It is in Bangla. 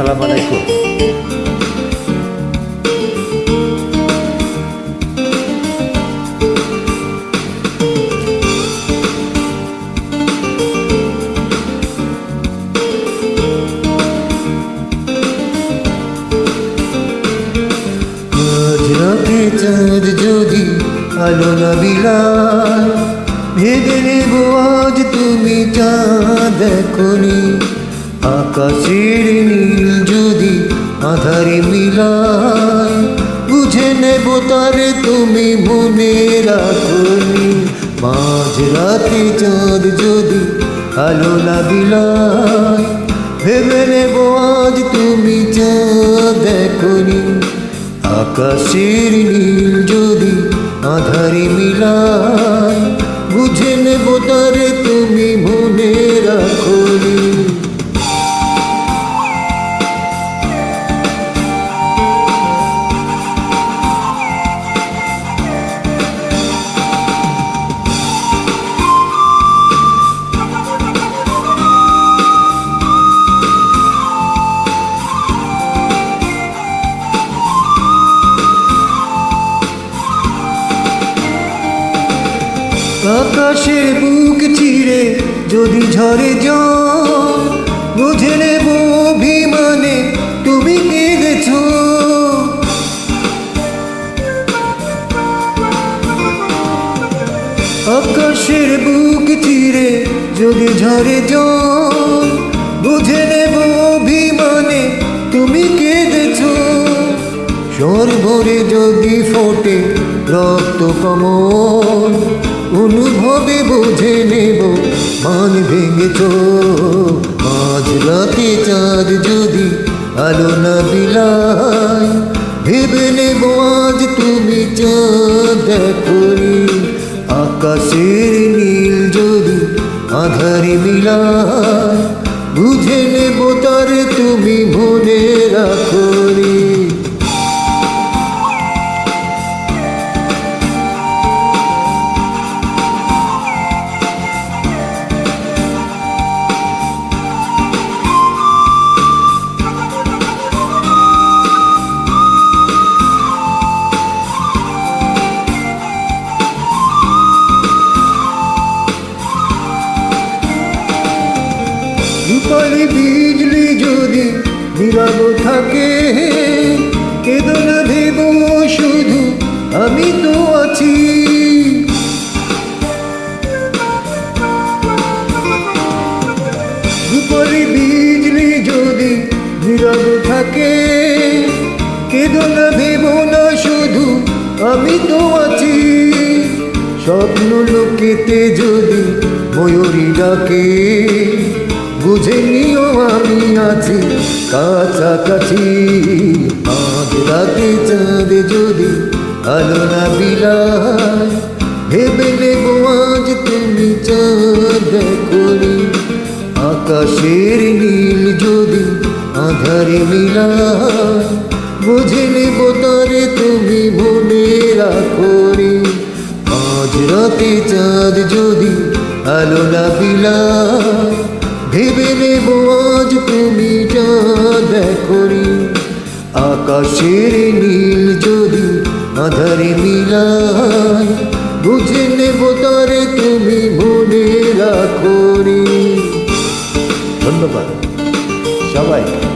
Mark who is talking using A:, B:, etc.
A: আজ রাতে চাঁদ যদি আলো না বিলায় ভেবে নেব আজ তুমি চাঁদ দেখনি। আকাশের নীল যদি আধারে মিলায়, বুঝে নেব তারে তুমি মনে রাখনি মাঝ রাতে চাঁদ যদি আলো না বিলায় ভেবে নেব আজ তুমি চাঁদ দেখনি আকাশের নীল যদি আধারে মিলায় আকাশের বুক চিরে যদি ঝরে জল, বুঝে নেব অভিমানে তুমি কেঁদেছ। আকাশের বুক চিরে যদি ঝরে জল, বুঝে নেব অভিমানে তুমি কেঁদেছ। স্বর ভরে যদি ফোটে রক্ত কমল অনুভবে বুঝে নেব, মান ভেঙেছ মাঝ রাতে চাঁদ যদি আলো না বিলায়, ভেবে নেব আজ তুমি চাঁদ দেখনি। আকাশের নীল যদি আধারে মিলায়, বুঝে নেব তারে রূপালি বিজলি যদি নীরব থাকে, কেদো না ভেব শুধু আমি তো আছি। রূপালি বিজলি যদি নীরব থাকে, কেদো না না শুধু আমি তো আছি। স্বপ্ন লোকেতে যদি ময়ূরী ডাকে বুঝে নিও আমি আছি কাছাকাছি। আজ রাতে চাঁদ যদি আলো না বিলায়, ভেবে নেব আজ তুমি চাঁদ দেখনি। আকাশের নীল যদি আধারে মিলায়, বুঝে নেব তারে তুমি মনে রাখনি। আজ রাতে চাঁদ যদি আলো না বিলায় ভেবে নেব আজ যা দেখনি আকাশের নীল যদি আধারে মিলায়, বুঝে নেব তারে তুমি মনে রাখো
B: ধন্যবাদ সবাইকে।